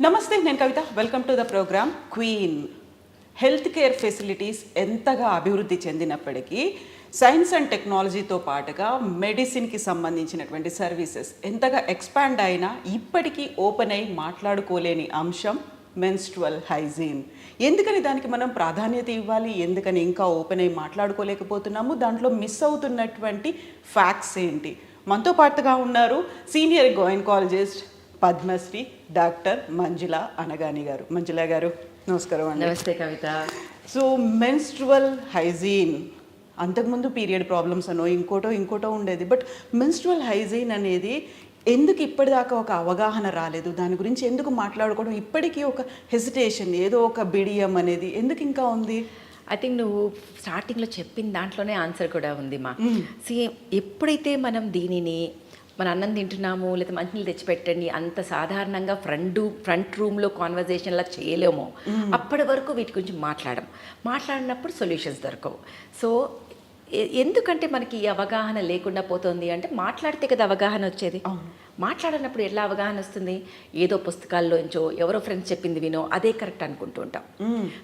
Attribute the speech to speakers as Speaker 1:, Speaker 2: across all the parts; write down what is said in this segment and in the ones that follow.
Speaker 1: నమస్తే నేను Kavitha. Welcome to the program queen health care facilities ఎంతగా అభివృద్ధి చెందినప్పటికీ సైన్స్ అండ్ టెక్నాలజీతో పాటుగా మెడిసిన్కి సంబంధించినటువంటి సర్వీసెస్ ఎంతగా ఎక్స్పాండ్ అయినా ఇప్పటికీ ఓపెన్ అయి మాట్లాడుకోలేని అంశం మెన్స్ట్రువల్ హైజీన్ ఎందుకని దానికి మనం ప్రాధాన్యత ఇవ్వాలి? ఎందుకని ఇంకా ఓపెన్ అయి మాట్లాడుకోలేకపోతున్నాము? దాంట్లో మిస్ అవుతున్నటువంటి ఫ్యాక్ట్స్ ఏంటి? మనతో పాటుగా ఉన్నారు senior gynaecologist Padma Shri doctor Manjula Anagani గారు. మంజుల గారు నమస్కారం అండి.
Speaker 2: నమస్తే కవిత.
Speaker 1: సో మెన్స్ట్రువల్ హైజీన్ అంతకుముందు పీరియడ్ ప్రాబ్లమ్స్ అనో ఇంకోటో ఇంకోటో ఉండేది. బట్ మెన్స్ట్రువల్ హైజీన్ అనేది ఎందుకు ఇప్పటిదాకా ఒక అవగాహన రాలేదు? దాని గురించి ఎందుకు మాట్లాడుకోవడం? ఇప్పటికీ ఒక హెసిటేషన్ ఏదో ఒక బిడియం అనేది ఎందుకు ఇంకా ఉంది?
Speaker 2: ఐ థింక్ నువ్వు స్టార్టింగ్లో చెప్పిన దాంట్లోనే ఆన్సర్ కూడా ఉంది మా. సేమ్ ఎప్పుడైతే మనం దీనిని మన అన్నం తింటున్నాము లేదా మంచినీళ్ళు తెచ్చిపెట్టండి అంత సాధారణంగా ఫ్రంట్ ఫ్రంట్ రూమ్లో కాన్వర్జేషన్లా చేయలేమో. అప్పటి వరకు వీటి గురించి మాట్లాడడం మాట్లాడినప్పుడు సొల్యూషన్స్ దొరకవు. సో ఎందుకంటే మనకి ఈ అవగాహన లేకుండా పోతుంది అంటే మాట్లాడితే కదా అవగాహన వచ్చేది. మాట్లాడినప్పుడు ఎలా అవగాహన వస్తుంది? ఏదో పుస్తకాల్లోంచో ఎవరో ఫ్రెండ్స్ చెప్పింది వినో అదే కరెక్ట్ అనుకుంటూ ఉంటాం.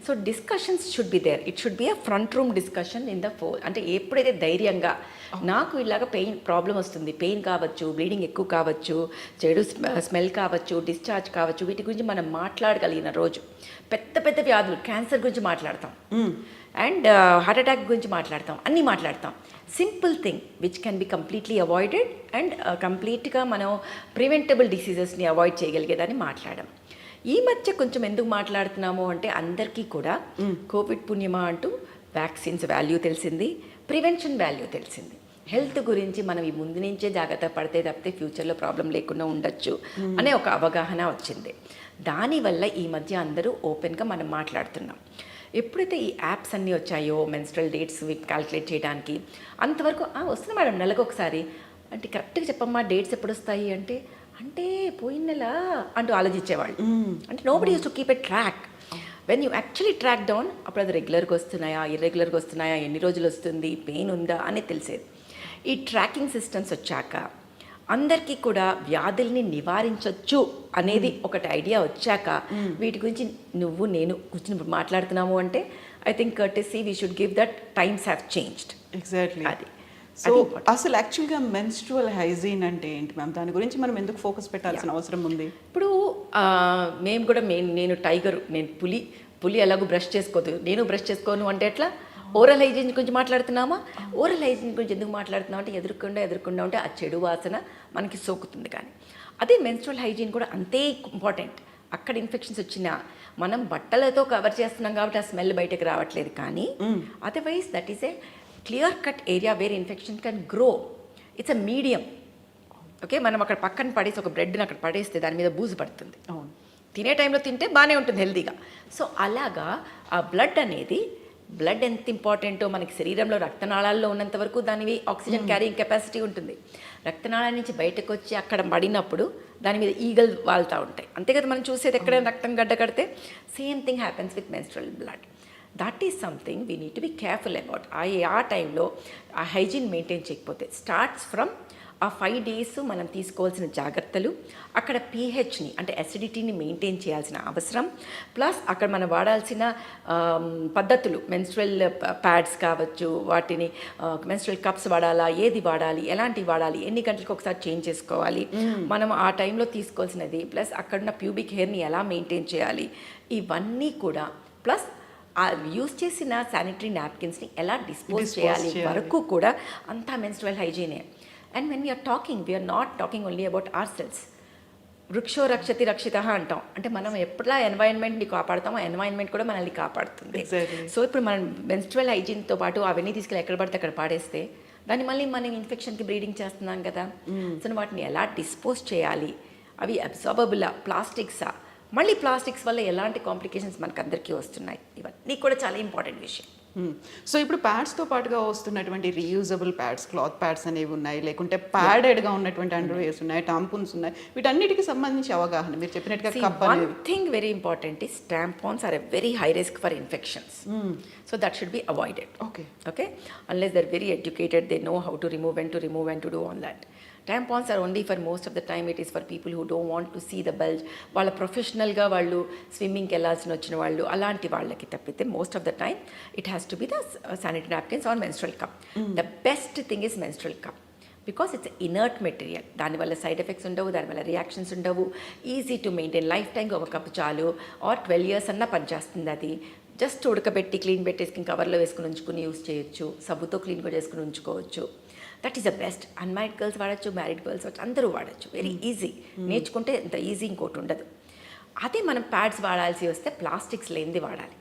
Speaker 2: So discussions should be there it should be a front room discussion in the fore అంటే ఎప్పుడైతే ధైర్యంగా నాకు ఇలాగ పెయిన్ ప్రాబ్లం వస్తుంది. పెయిన్ కావచ్చు బ్లీడింగ్ ఎక్కువ కావచ్చు చెడు స్మెల్ కావచ్చు డిశ్చార్జ్ కావచ్చు వీటి గురించి మనం మాట్లాడగలిగిన రోజు. పెద్ద పెద్ద వ్యాధులు క్యాన్సర్ గురించి మాట్లాడతాం. అండ్ హార్ట్ అటాక్ గురించి మాట్లాడతాం అన్నీ మాట్లాడతాం. Simple thing which can be completely avoided and కంప్లీట్గా మనం ప్రివెంటబుల్ డిసీజెస్ని అవాయిడ్ చేయగలిగేదాన్ని మాట్లాడడం. ఈ మధ్య కొంచెం ఎందుకు మాట్లాడుతున్నాము అంటే అందరికీ కూడా కోవిడ్ పుణ్యమా అంటూ వ్యాక్సిన్స్ వాల్యూ తెలిసింది ప్రివెన్షన్ వాల్యూ తెలిసింది. హెల్త్ గురించి మనం ఈ ముందు నుంచే జాగ్రత్త పడితే తప్పితే ఫ్యూచర్లో ప్రాబ్లం లేకుండా ఉండొచ్చు అనే ఒక అవగాహన వచ్చింది. దానివల్ల ఈ మధ్య అందరూ ఓపెన్గా మనం మాట్లాడుతున్నాం. ఎప్పుడైతే ఈ యాప్స్ అన్నీ వచ్చాయో మెన్స్ట్రల్ డేట్స్ క్యాలిక్యులేట్ చేయడానికి అంతవరకు "ఆ, వస్తుంది మేడం నెలకు ఒకసారి. అంటే కరెక్ట్గా చెప్పమ్మా డేట్స్ ఎప్పుడు వస్తాయి అంటే అంటే పోయిన నెల అంటూ ఆలోచించేవాళ్ళు. అంటే nobody use to keep a track when you actually track down అప్పుడు అది రెగ్యులర్గా వస్తున్నాయా ఇర్రెగ్యులర్గా వస్తున్నాయా ఎన్ని రోజులు వస్తుంది పెయిన్ ఉందా అని తెలిసేది. ఈ ట్రాకింగ్ సిస్టమ్స్ వచ్చాక అందరికీ కూడా వ్యాధుల్ని నివారించవచ్చు అనేది ఒకటి ఐడియా వచ్చాక వీటి గురించి నువ్వు నేను కూర్చుని మాట్లాడుతున్నాము అంటే I think courtesy we should give that times have changed
Speaker 1: exactly
Speaker 2: అది.
Speaker 1: సో అసలు యాక్చువల్గా మెన్స్ట్రువల్ హైజీన్ అంటే ఏంటి మ్యామ్ దాని గురించి మనం ఎందుకు ఫోకస్ పెట్టాల్సిన అవసరం ఉంది?
Speaker 2: ఇప్పుడు మేము కూడా నేను టైగర్ నేను పులి పులి ఎలాగో బ్రష్ చేసుకోదు. నేను బ్రష్ చేసుకోను అంటే ఎట్లా? ఓరల్ హైజీన్ గురించి మాట్లాడుతున్నామా? ఓరల్ హైజీన్ గురించి ఎందుకు మాట్లాడుతున్నాం అంటే ఎదుర్కొండా ఎదుర్కొండా ఉంటే ఆ చెడు వాసన మనకి సోకుతుంది కానీ. అదే మెన్స్ట్రల్ హైజీన్ కూడా అంతే ఇంపార్టెంట్ అక్కడ ఇన్ఫెక్షన్స్ వచ్చినా మనం బట్టలతో కవర్ చేస్తున్నాం కాబట్టి ఆ స్మెల్ బయటకు రావట్లేదు కానీ otherwise that is a clear cut area where infection can grow it's a medium okay మనం అక్కడ పక్కన పడేసి ఒక బ్రెడ్ని అక్కడ పడేస్తే దాని మీద బూజు పడుతుంది.
Speaker 1: అవును.
Speaker 2: తినే టైంలో తింటే బాగానే ఉంటుంది హెల్తీగా సో అలాగా ఆ బ్లడ్ అనేది బ్లడ్ ఎంత ఇంపార్టెంటో మనకి శరీరంలో రక్తనాళాల్లో ఉన్నంత వరకు దానివి ఆక్సిజన్ క్యారింగ్ కెపాసిటీ ఉంటుంది. రక్తనాళాల నుంచి బయటకు వచ్చి అక్కడ పడినప్పుడు దాని మీద ఈగల్ వాళ్తూ ఉంటాయి. అంతే కదా మనం చూసేది ఎక్కడైనా రక్తం గడ్డ కడితే? Same thing happens with menstrual blood that is something we need to be careful about ఆ ఆ టైంలో ఆ హైజీన్ మెయింటైన్ చేయకపోతే. స్టార్ట్స్ ఫ్రమ్ ఆ ఫైవ్ డేస్ మనం తీసుకోవాల్సిన జాగ్రత్తలు అక్కడ పీహెచ్ని అంటే అసిడిటీని మెయింటైన్ చేయాల్సిన అవసరం. ప్లస్ అక్కడ మనం వాడాల్సిన పద్ధతులు మెన్స్ట్రల్ ప్యాడ్స్ కావచ్చు వాటిని మెన్స్ట్రల్ కప్స్ వాడాలా ఏది వాడాలి ఎలాంటివి వాడాలి ఎన్ని గంటలకు ఒకసారి చేంజ్ చేసుకోవాలి. మనం ఆ టైంలో తీసుకోవాల్సినది ప్లస్ అక్కడున్న ప్యూబిక్ హెయిర్ని ఎలా మెయింటైన్ చేయాలి ఇవన్నీ కూడా. ప్లస్ ఆ యూస్ చేసిన శానిటరీ నాప్కిన్స్ని ఎలా డిస్పోజ్ చేయాలి. వరకు కూడా అంతా menstrual హైజీనే and when we are talking we are not talking only about our cells వృక్షో రక్షతి రక్షిత అంటాం. అంటే మనం ఎప్పుడా ఎన్వైరన్మెంట్ని కాపాడుతామో ఎన్వైరన్మెంట్ కూడా మనల్ని కాపాడుతుంది. సో ఇప్పుడు మనం మెన్స్ట్రల్ హైజీన్తో పాటు అవన్నీ తీసుకెళ్ళి ఎక్కడ పడితే అక్కడ పాడేస్తే దాన్ని మళ్ళీ మనం ఇన్ఫెక్షన్కి బ్రీడింగ్ చేస్తున్నాం కదా. సో వాటిని ఎలా డిస్పోజ్ చేయాలి? అవి అబ్జార్బబులా ప్లాస్టిక్సా మళ్ళీ ప్లాస్టిక్స్ వల్ల ఎలాంటి కాంప్లికేషన్స్ మనకు అందరికీ వస్తున్నాయి? ఇవన్నీ కూడా చాలా ఇంపార్టెంట్ విషయం.
Speaker 1: సో ఇప్పుడు ప్యాడ్స్తో పాటుగా వస్తున్నటువంటి రీయూజబుల్ ప్యాడ్స్ క్లాత్ ప్యాడ్స్ అనేవి ఉన్నాయి లేకుంటే ప్యాడెడ్గా ఉన్నటువంటి అండర్వేర్స్ ఉన్నాయి టాంపూన్స్ ఉన్నాయి. వీటన్నిటికి సంబంధించి అవగాహన మీరు చెప్పినట్టుగా
Speaker 2: thing very important is tampons are a very high risk for infections so that should be avoided
Speaker 1: okay
Speaker 2: okay unless they're very educated they know how to remove and to remove and to do on that tampons are only for most of the time it is for people who don't want to see the bulge. వాళ్ళ ప్రొఫెషనల్గా వాళ్ళు స్విమ్మింగ్కి వెళ్ళాల్సిన వచ్చిన వాళ్ళు అలాంటి వాళ్ళకి తప్పితే most of the time it has to be the sanitary napkins or menstrual cup the best thing is menstrual cup because it's inert material దానివల్ల సైడ్ ఎఫెక్ట్స్ ఉండవు దానివల్ల రియాక్షన్స్ ఉండవు. ఈజీ టు మెయింటైన్ లైఫ్ టైంకి ఒక cup చాలు are twelve years అన్నా పనిచేస్తుంది అది. జస్ట్ ఉడకబెట్టి క్లీన్ పెట్టేసుకుని కవర్లో వేసుకుని ఉంచుకుని యూస్ చేయొచ్చు. సబ్బుతో క్లీన్ కూడా చేసుకుని ఉంచుకోవచ్చు. That is the best unmarried girls వాడచ్చు మ్యారీడ్ గర్ల్స్ వాడచ్చు అందరూ వాడచ్చు. వెరీ ఈజీ నేర్చుకుంటే ఇంత ఈజీ ఇంకోటి ఉండదు. అదే మనం ప్యాడ్స్ వాడాల్సి వస్తే ప్లాస్టిక్స్ లేనిది వాడాలి.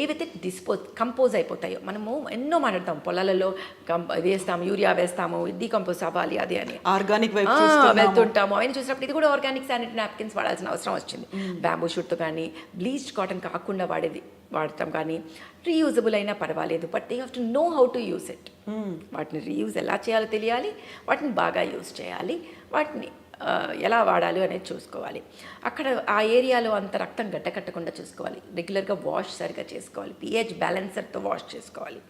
Speaker 2: ఏవైతే డిస్పోజ్ కంపోజ్ అయిపోతాయో మనము ఎన్నో మాట్లాడతాం. పొలాలలో కంప వేస్తాం యూరియా వేస్తాము డీకంపోజ్ అవ్వాలి అది అని.
Speaker 1: ఆర్గానిక్.
Speaker 2: వెళ్తుంటాము. అవన్నీ చూసినప్పుడు ఇది కూడా ఆర్గానిక్ శానిటరీ నాప్కిన్స్ వాడాల్సిన అవసరం వచ్చింది. బ్యాంబూ షూట్తో కానీ బ్లీచ్ కాటన్ కాకుండా వాడేది. వాడతాం కానీ రీయూజబుల్ అయినా పర్వాలేదు but they have to know how to use it వాటిని రీయూజ్ ఎలా చేయాలో తెలియాలి వాటిని బాగా యూస్ చేయాలి వాటిని ఎలా వాడాలి అనేది చూసుకోవాలి. అక్కడ ఆ ఏరియాలో అంత రక్తం గడ్డకట్టకుండా చూసుకోవాలి. రెగ్యులర్గా వాష్ సరిగా చేసుకోవాలి. పిహెచ్ బ్యాలెన్సర్తో వాష్ చేసుకోవాలి.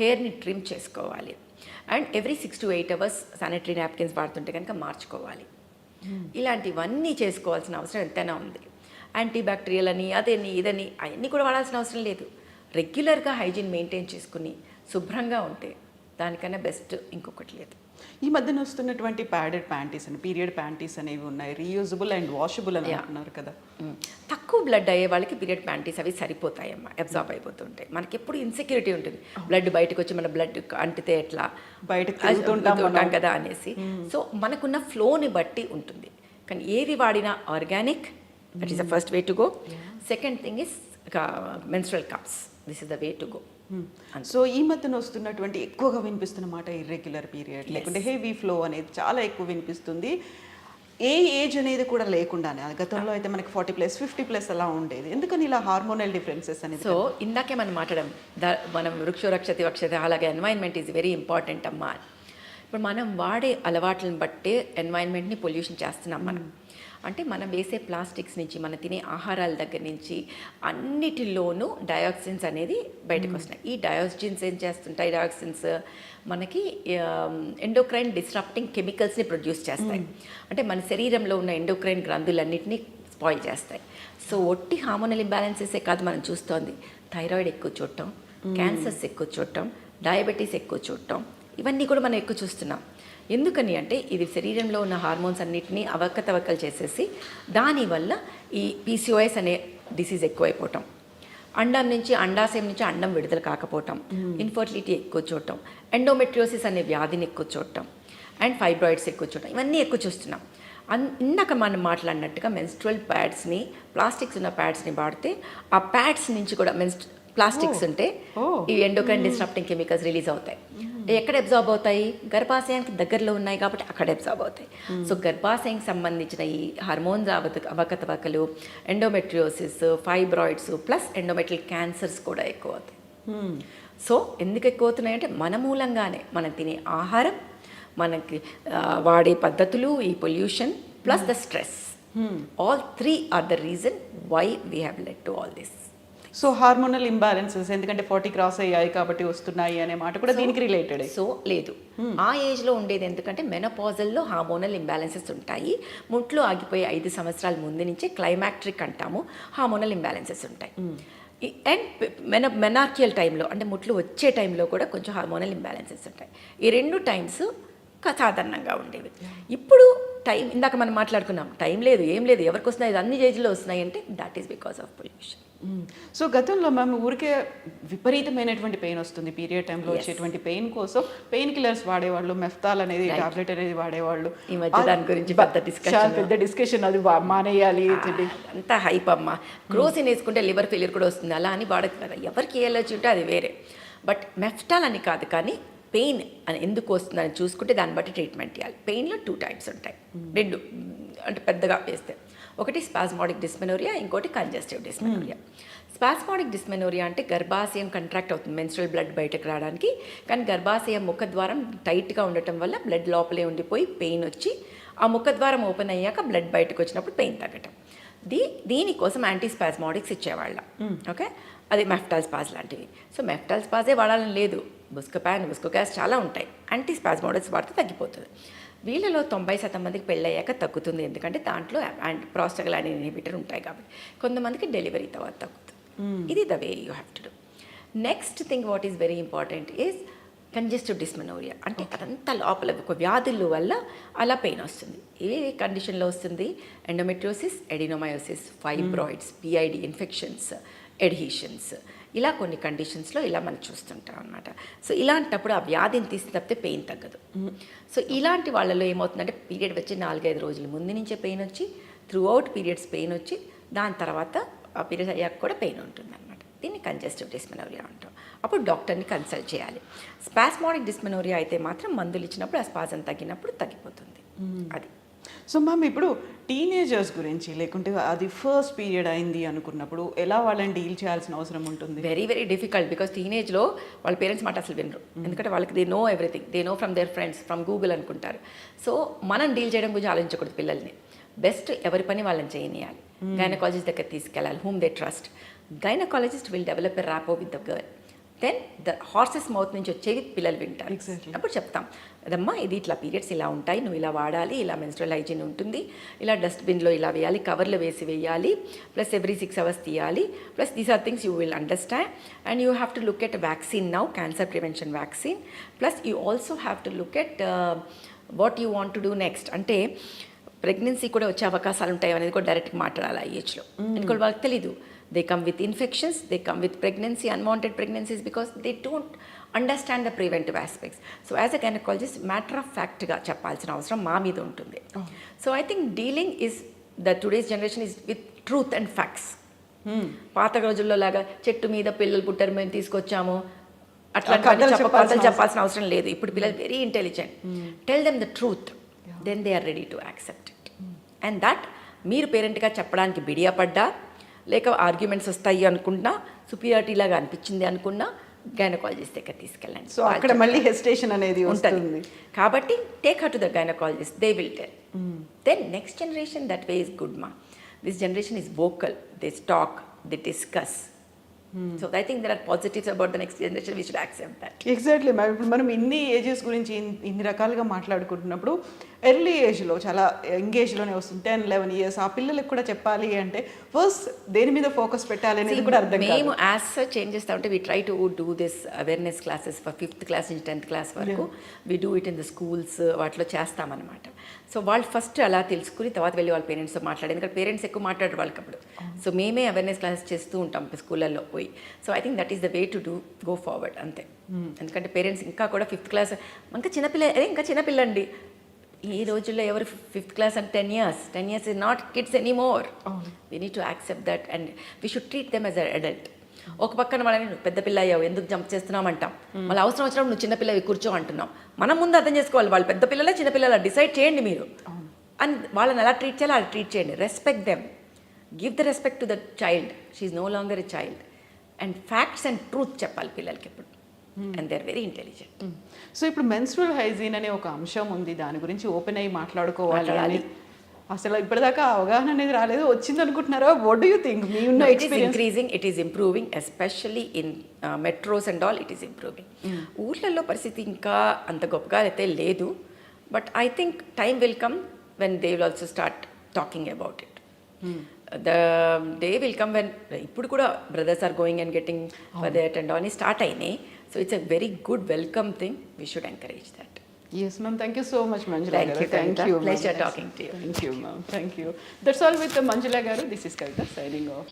Speaker 2: హెయిర్ని ట్రిమ్ చేసుకోవాలి. And every six to eight hours sanitary napkins వాడుతుంటే కనుక మార్చుకోవాలి. ఇలాంటివన్నీ చేసుకోవాల్సిన అవసరం ఎంతైనా ఉంది. యాంటీ బ్యాక్టీరియల్ అని అదని ఇదని అవన్నీ కూడా వాడాల్సిన అవసరం లేదు. రెగ్యులర్గా హైజీన్ మెయింటైన్ చేసుకుని శుభ్రంగా ఉంటే దానికన్నా బెస్ట్ ఇంకొకటి లేదు.
Speaker 1: ఈ మధ్యన వస్తున్నటువంటి ప్యాడెడ్ ప్యాంటీస్ అని పీరియడ్ ప్యాంటీస్ అనేవి ఉన్నాయి. రీయూజబుల్ అండ్ వాషబుల్ అని. అంటున్నారు కదా.
Speaker 2: తక్కువ బ్లడ్ అయ్యే వాళ్ళకి పీరియడ్ ప్యాంటీస్ అవి సరిపోతాయమ్మా అబ్జార్బ్ అయిపోతుంటాయి. మనకి ఎప్పుడు ఇన్సెక్యూరిటీ ఉంటుంది. బ్లడ్ బయటకు వచ్చి మన బ్లడ్ అంటితే ఎట్లా?
Speaker 1: బయటకు మనం.
Speaker 2: కదా అనేసి. సో మనకున్న ఫ్లోని బట్టి ఉంటుంది. కానీ ఏవి వాడినా organic that is the first way to go second thing is menstrual cups this is the way to go
Speaker 1: so ఈ మధ్యన వస్తున్నటువంటి ఎక్కువగా వినిపిస్తున్న మాట ఇర్రెగ్యులర్ పీరియడ్ లేకుంటే హెవీ ఫ్లో అనేది చాలా ఎక్కువ వినిపిస్తుంది. ఏ ఏజ్ అనేది కూడా లేకుండానే గతంలో అయితే మనకి ఫార్టీ ప్లస్ ఫిఫ్టీ ప్లస్ అలా ఉండేది. ఎందుకని ఇలా హార్మోనల్ డిఫరెన్సెస్ అనేది
Speaker 2: సో ఇందాకే మనం మాట్లాడడం ద మనం వృక్షో రక్షతి వక్షతి అలాగే ఎన్వైర్న్మెంట్ ఈజ్ వెరీ ఇంపార్టెంట్ అమ్మా. ఇప్పుడు మనం వాడే అలవాట్లను బట్టే ఎన్వైర్న్మెంట్ని పొల్యూషన్ చేస్తున్నాం మనం. అంటే మనం వేసే ప్లాస్టిక్స్ నుంచి మనం తినే ఆహారాల దగ్గర నుంచి అన్నిటిలోనూ డయాక్సిన్స్ అనేది బయటకు వస్తున్నాయి. ఈ డయాక్సిన్స్ ఏం చేస్తుంటాయి? డయాక్సిన్స్ మనకి ఎండోక్రైన్ డిస్రప్టింగ్ కెమికల్స్ని ప్రొడ్యూస్ చేస్తాయి. అంటే మన శరీరంలో ఉన్న ఎండోక్రైన్ గ్రంథులన్నింటినీ స్పాయిల్ చేస్తాయి. సో ఒట్టి హార్మోనల్ ఇంబ్యాలెన్సెసే కాదు మనం చూస్తోంది. థైరాయిడ్ ఎక్కువ చూడటం క్యాన్సర్స్ ఎక్కువ చూడటం డయాబెటీస్ ఎక్కువ చూడటం ఇవన్నీ కూడా మనం ఎక్కువ చూస్తున్నాం. ఎందుకని అంటే ఇది శరీరంలో ఉన్న హార్మోన్స్ అన్నిటినీ అవకతవకలు చేసేసి దానివల్ల ఈ పీసీఓఎస్ అనే డిసీజ్ ఎక్కువైపోవటం అండం నుంచి అండాశయం నుంచి అండం విడుదల కాకపోవటం ఇన్ఫర్టిలిటీ ఎక్కువ చూడటం ఎండోమెట్రియోసిస్ అనే వ్యాధిని ఎక్కువ చూడటం అండ్ ఫైబ్రాయిడ్స్ ఎక్కువ చూడటం ఇవన్నీ ఎక్కువ చూస్తున్నాం. అన్ ఇందాక మనం మాట్లాడినట్టుగా మెన్స్ట్రువల్ ప్యాడ్స్ని ప్లాస్టిక్స్ ఉన్న ప్యాడ్స్ని వాడితే ఆ ప్యాడ్స్ నుంచి కూడా మెన్స్ ప్లాస్టిక్స్ ఉంటే. ఈ ఎండోక్రైన్ డిస్ట్రప్టింగ్ కెమికల్స్ రిలీజ్ అవుతాయి. ఎక్కడ అబ్జార్బ్ అవుతాయి? గర్భాశయానికి దగ్గరలో ఉన్నాయి కాబట్టి అక్కడ అబ్జార్బ్ అవుతాయి. సో గర్భాశయానికి సంబంధించిన ఈ హార్మోన్స్ అవత అవకతవకలు endometriosis fibroids plus endometrial cancers కూడా ఎక్కువ అవుతాయి. సో ఎందుకు ఎక్కువ అవుతున్నాయి అంటే మన మూలంగానే మనం తినే ఆహారం మనకి వాడే పద్ధతులు ఈ pollution plus the stress all three are the reason why we have led to all this
Speaker 1: so hormonal imbalances ఎందుకంటే ఫార్టీ క్రాస్ అయ్యాయి కాబట్టి వస్తున్నాయి అనే మాట కూడా దీనికి రిలేటెడ్
Speaker 2: సో లేదు. ఆ ఏజ్లో ఉండేది ఎందుకంటే మెనపాజల్లో హార్మోనల్ ఇంబ్యాలెన్సెస్ ఉంటాయి. ముట్లు ఆగిపోయే ఐదు సంవత్సరాల ముందు నుంచే క్లైమాక్ట్రిక్ అంటాము. హార్మోనల్ ఇంబ్యాలెన్సెస్ ఉంటాయి. అండ్ మెన మెనార్కియల్ టైంలో అంటే ముట్లు వచ్చే టైంలో కూడా కొంచెం హార్మోనల్ ఇంబ్యాలెన్సెస్ ఉంటాయి. ఈ రెండు టైమ్స్ సాధారణంగా ఉండేవి. ఇప్పుడు టైం ఇందాక మనం మాట్లాడుకున్నాం టైం లేదు ఏం లేదు ఎవరికి వస్తున్నాయి అన్ని ఏజ్లో వస్తున్నాయి అంటే that is because of pollution
Speaker 1: so గతంలో మేము ఊరికే విపరీతమైనటువంటి పెయిన్ వస్తుంది. పీరియడ్ టైంలో వచ్చేటువంటి పెయిన్ కోసం పెయిన్ కిల్లర్స్ వాడేవాళ్ళు మెఫ్తాల్ అనేది టాబ్లెట్ అనేది వాడేవాళ్ళు.
Speaker 2: ఈ మధ్య దాని గురించి పెద్ద.
Speaker 1: చాలా పెద్ద డిస్కషన్ అది మానేయాలి
Speaker 2: అంతా హైప్ అమ్మ. క్రోసిన్ వేసుకుంటే లివర్ ఫెయిలియర్ కూడా వస్తుంది. అలా అని కదా ఎవరికి ఏ ఎలర్జీ ఉంటే అది వేరే. బట్ మెఫ్టాల్ అని కాదు కానీ పెయిన్ అని ఎందుకు వస్తుందని చూసుకుంటే దాన్ని బట్టి ట్రీట్మెంట్ చేయాలి. పెయిన్లో టూ టైప్స్ ఉంటాయి. రెండు అంటే పెద్దగా వేస్తే. ఒకటి స్పాస్మాటిక్ డిస్మెనోరియా ఇంకోటి కంజెస్టివ్ డిస్మెనోరియా స్పాస్మాటిక్ డిస్మెనోరియా అంటే గర్భాశయం కంట్రాక్ట్ అవుతుంది మెన్స్ట్రల్ బ్లడ్ బయటకు రావడానికి. కానీ గర్భాశయం ముఖద్వారం టైట్గా ఉండటం వల్ల బ్లడ్ లోపలే ఉండిపోయి పెయిన్ వచ్చి ఆ ముఖద్వారం ఓపెన్ అయ్యాక బ్లడ్ బయటకు వచ్చినప్పుడు పెయిన్ తగ్గటం. దీ దీనికోసం యాంటీ స్పాస్మాటిక్స్ ఇచ్చేవాళ్ళ. ఓకే? అది మెఫ్టాల్ స్పాజ్ లాంటివి. సో మెఫ్టాల్ స్పాజే వాడాలని లేదు. బుస్కపాన్ బుస్కోకాస్ చాలా ఉంటాయి. యాంటీ స్పాస్మాటిక్స్ వాడితే తగ్గిపోతుంది. వీళ్ళలో తొంభై శాతం మందికి పెళ్ళయ్యాక తగ్గుతుంది. ఎందుకంటే దాంట్లో ప్రోస్టగలాండ్ ఇన్హిబిటర్ ఉంటాయి కాబట్టి. కొంతమందికి డెలివరీ తర్వాత తగ్గుతుంది. ఇది the way you have to do. Next thing what is very important is congestive dysmenorrhoea. అంటే అదంతా లోపల ఒక వ్యాధుల వల్ల అలా పెయిన్ వస్తుంది. ఏ కండిషన్లో వస్తుంది? Endometriosis adenomyosis fibroids PID infections adhesions ఇలా కొన్ని కండిషన్స్లో ఇలా మనం చూస్తుంటాం అనమాట సో ఇలాంటప్పుడు ఆ వ్యాధిని తీసి తప్పితే పెయిన్ తగ్గదు. సో ఇలాంటి వాళ్ళలో ఏమవుతుందంటే పీరియడ్ వచ్చి నాలుగైదు రోజుల ముందు నుంచే పెయిన్ వచ్చి త్రూ అవుట్ పీరియడ్స్ పెయిన్ వచ్చి దాని తర్వాత ఆ పీరియడ్స్ అయ్యాక కూడా పెయిన్ ఉంటుంది అనమాట దీన్ని కంజెస్టివ్ డిస్మెనోరియా అంటాం. అప్పుడు డాక్టర్ని కన్సల్ట్ చేయాలి. స్పాస్మాటిక్ డిస్మెనోరియా అయితే మాత్రం మందులు ఇచ్చినప్పుడు ఆ స్పాజం తగ్గినప్పుడు తగ్గిపోతుంది. అది.
Speaker 1: సో మ్యామ్ ఇప్పుడు టీనేజర్స్ గురించి లేకుంటే అది ఫస్ట్ పీరియడ్ అయింది అనుకున్నప్పుడు ఎలా వాళ్ళని డీల్ చేయాల్సిన అవసరం ఉంటుంది?
Speaker 2: వెరీ వెరీ డిఫికల్ట్ బికాస్ టీనేజ్లో వాళ్ళ పేరెంట్స్ మాట అసలు వినరు. ఎందుకంటే వాళ్ళకి they know everything they know from their friends from Google అనుకుంటారు. సో మనం డీల్ చేయడం గురించి ఆలోచించకూడదు పిల్లల్ని. బెస్ట్ ఎవరి పని వాళ్ళని చేయనియాలి. గైనకాలజిస్ట్ దగ్గర తీసుకెళ్ళాలి whom they trust gynaecologist will develop a rapport with the girl then the horse's mouth నుంచి వచ్చేవి పిల్లలు వింటారు. అప్పుడు చెప్తాం అదమ్మా ఇది ఇట్లా పీరియడ్స్ ఇలా ఉంటాయి నువ్వు ఇలా వాడాలి ఇలా మెన్స్ట్రల్ హైజీన్ ఉంటుంది ఇలా డస్ట్బిన్లో ఇలా వేయాలి కవర్లో వేసి వేయాలి ప్లస్ ఎవ్రీ సిక్స్ అవర్స్ తీయాలి plus these are things you will understand and you have to look at vaccine now cancer prevention vaccine plus you also have to look at what you want to do next అంటే pregnancy కూడా వచ్చే అవకాశాలు ఉంటాయి అనేది కూడా డైరెక్ట్గా మాట్లాడాలి ఆ ఏజ్లో ఎందుకంటే వాళ్ళకి తెలీదు they come with infections they come with pregnancy unwanted pregnancies because they don't understand the preventive aspects so as a gynaecologist matter of ఫ్యాక్ట్గా చెప్పాల్సిన అవసరం మా మీద ఉంటుంది. So I think dealing is the today's generation is with truth and facts పాత రోజుల్లో లాగా చెట్టు మీద పిల్లలు పుట్టారు మేము తీసుకొచ్చాము. అట్లా
Speaker 1: కథలు చెప్పాల్సిన
Speaker 2: అవసరం. లేదు. ఇప్పుడు పిల్లలు very intelligent tell them the truth then they are ready to accept it and that మీరు పేరెంట్గా చెప్పడానికి బిడియపడ్డా లేక ఆర్గ్యుమెంట్స్ వస్తాయి అనుకున్నా సుపీరియారిటీ లాగా అనిపించింది అనుకున్నా గైనకాలజిస్ట్ దగ్గర తీసుకెళ్ళండి.
Speaker 1: సో అక్కడ మళ్ళీ హెసిటేషన్ అనేది
Speaker 2: ఉంటుంది. కాబట్టి take her to the gynaecologist they will tell then next generation that way is good ma'am this generation is vocal. They talk they discuss so I think there are positives about the next generation we should accept that
Speaker 1: exactly ma'am ఇప్పుడు మనం ఇన్ని ages గురించి in- ఇన్ని రకాలుగా మాట్లాడుకుంటున్నప్పుడు early ఏజ్లో చాలా young ఏజ్లోనే వస్తుంది. టెన్ లెవెన్ ఇయర్స్ ఆ పిల్లలకు కూడా చెప్పాలి అంటే ఫస్ట్ దేని మీద ఫోకస్ పెట్టాలి అనేది కూడా అర్థం
Speaker 2: మేము యాజ్ సచ్ చేంజ్ చేస్తా ఉంటే we try to do this awareness classes for fifth class నుంచి టెన్త్ క్లాస్ వరకు. We do it in the schools వాటిలో చేస్తామన్నమాట. సో వాళ్ళు ఫస్ట్ అలా తెలుసుకుని తర్వాత వెళ్ళి వాళ్ళ పేరెంట్స్తో మాట్లాడి ఎందుకంటే పేరెంట్స్ ఎక్కువ మాట్లాడరు వాళ్ళకి అప్పుడు సో మేమే అవేర్నెస్ క్లాసెస్ చేస్తూ ఉంటాం స్కూళ్ళల్లో పోయి. So I think that is the way to do go forward అంతే. ఎందుకంటే పేరెంట్స్ ఇంకా కూడా ఫిఫ్త్ క్లాస్ ఇంకా చిన్నపిల్ల ఇంకా చిన్నపిల్ల అండి ఈ రోజుల్లో ఎవరు fifth class and ten years ten years is not kids any more we need to accept that and we should treat them as adult ఒక పక్కన వాళ్ళని నువ్వు పెద్ద పిల్ల అయ్యావు ఎందుకు జంప్ చేస్తున్నావు అంటాం మళ్ళీ అవసరం వచ్చినప్పుడు నువ్వు చిన్నపిల్లవి కూర్చో అంటున్నాం. మనం ముందు అర్థం చేసుకోవాలి వాళ్ళు పెద్ద పిల్లలే చిన్నపిల్లల డిసైడ్ చేయండి మీరు. అండ్ వాళ్ళని ఎలా ట్రీట్ చేయాలో అలా ట్రీట్ చేయండి. Respect them give the respect to the child she no longer a child and facts and truth చెప్పాలి పిల్లలకి ఎప్పుడు. And they are very intelligent
Speaker 1: so ఇప్పుడు మెన్స్ట్రల్ హైజీన్ అనే ఒక అంశం ఉంది. దాని గురించి ఓపెన్ అయ్యి మాట్లాడుకోవాలి. అసలు ఇప్పటిదాకా అవగాహన అనేది రాలేదు. వచ్చింది అనుకుంటున్నారా వడ్ యూ థింక్ మీ ఉన్న
Speaker 2: it is increasing it is improving especially in metros and all it is improving ఊర్లలో పరిస్థితి ఇంకా అంత గొప్పగా అయితే లేదు. But I think time will come when they will also start talking about it the day will come when ఇప్పుడు కూడా brothers are going and getting that and all start అయినాయి. So it's a very good welcome thing we should encourage that
Speaker 1: Yes, ma'am. Thank you so much, Manjula
Speaker 2: Thank
Speaker 1: Garu.
Speaker 2: you, Kavita.
Speaker 1: ma'am.
Speaker 2: Pleasure talking to you.
Speaker 1: Thank you, ma'am. Thank you. That's all with the Manjula Garu. This is Kavita signing off.